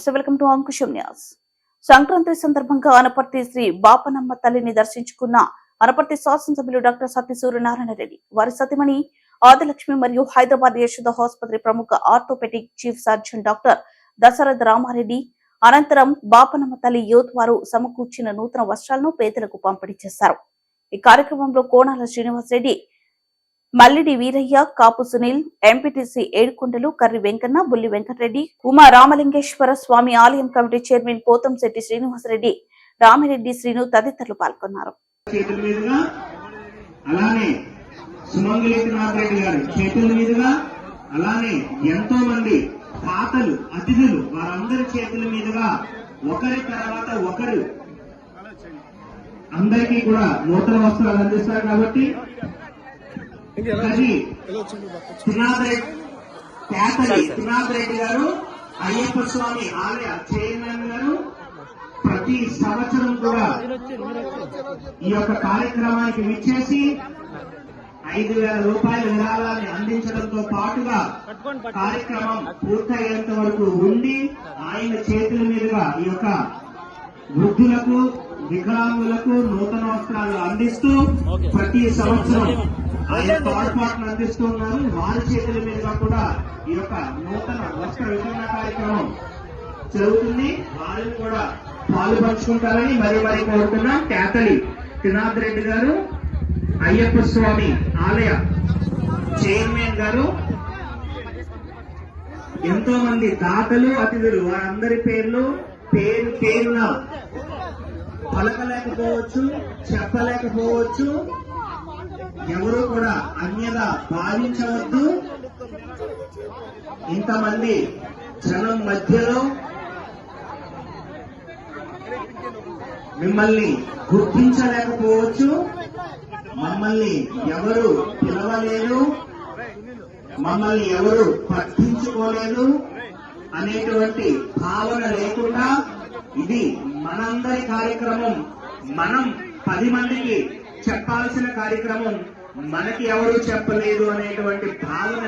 నమస్తే welcome to Ankusham news. Sankranti సందర్భంగా అనపర్తి శ్రీ బాపనమ్మ తల్లిని దర్శించుకున్న అనపర్తి శాసనసభ్యులు డాక్టర్ సత్య సూర్యనారాయణ రెడ్డి వారి సతిమణి ఆదిలక్ష్మి మరియు హైదరాబాద్ యశోద ఆసుపత్రి ప్రముఖ orthopaedic chief surgeon doctor Dasaratha Ramareddy అనంతరం బాపనమ్మ తల్లి యూత్ వారు సమకూర్చిన నూతన వస్త్రాలను పేదలకు పంపిణీ చేశారు. ఈ కార్యక్రమంలో కోణాల శ్రీనివాస్ రెడ్డి మల్లిడి వీరయ్య కాపు సునీల్ ఎంపీటీసీ ఏడుకుంటలు కర్రి వెంకన్న బుల్లి వెంకటరెడ్డి ఉమా రామలింగేశ్వర స్వామి ఆలయం కమిటీ చైర్మన్ పోతంశెట్టి శ్రీనివాసరెడ్డి రామిరెడ్డి శ్రీను తదితరులు పాల్గొన్నారు. అలానే మీదుగా అలానే ఎంతో మంది తాతలు అతిథులు వారందరి చేతుల మీదుగా ఒకరి తర్వాత ఒకరు అందరికీ కూడా నూతన వస్త్రాలు అందిస్తారు కాబట్టి పేతలి త్రినాథ్ రెడ్డి గారు అయ్యప్ప స్వామి ఆలయ చైర్మన్ గారు ప్రతి సంవత్సరం కూడా ఈ యొక్క కార్యక్రమానికి విచ్చేసి ఐదు వేల రూపాయల విరాళాన్ని అందించడంతో పాటుగా కార్యక్రమం పూర్తయ్యేంత వరకు ఉండి ఆయన చేతుల మీదుగా ఈ యొక్క వృద్ధులకు వికలాంగులకు నూతన వస్త్రాలు అందిస్తూ ప్రతి సంవత్సరం ఆయన తోడ్పాటును అందిస్తూ ఉన్నారు. వారి చేతుల మీదుగా కూడా ఈ యొక్క నూతన వస్త్ర వితరణ కార్యక్రమం జరుగుతుంది. వారిని కూడా పాలు పంచుకుంటారని మరి మరి కోరుతున్నాం. కేతలి త్రినాథ్ రెడ్డి గారు అయ్యప్ప స్వామి ఆలయ చైర్మన్ గారు ఎంతో మంది దాతలు అతిథులు వారందరి పేర్లు పేరు పేరున పలకలేకపోవచ్చు చెప్పలేకపోవచ్చు. ఎవరు కూడా అన్యదా భావించవద్దు. ఇంతమంది జనం మధ్యలో మిమ్మల్ని గుర్తించలేకపోవచ్చు. మమ్మల్ని ఎవరు పిలవలేదు. మమ్మల్ని ఎవరు పట్టించుకోలేదు అనేటువంటి భావన లేకుండా ఇది మనందరి కార్యక్రమం. మనం పది మందికి చెప్పాల్సిన కార్యక్రమం మనకి ఎవరు చెప్పలేదు అనేటువంటి భావన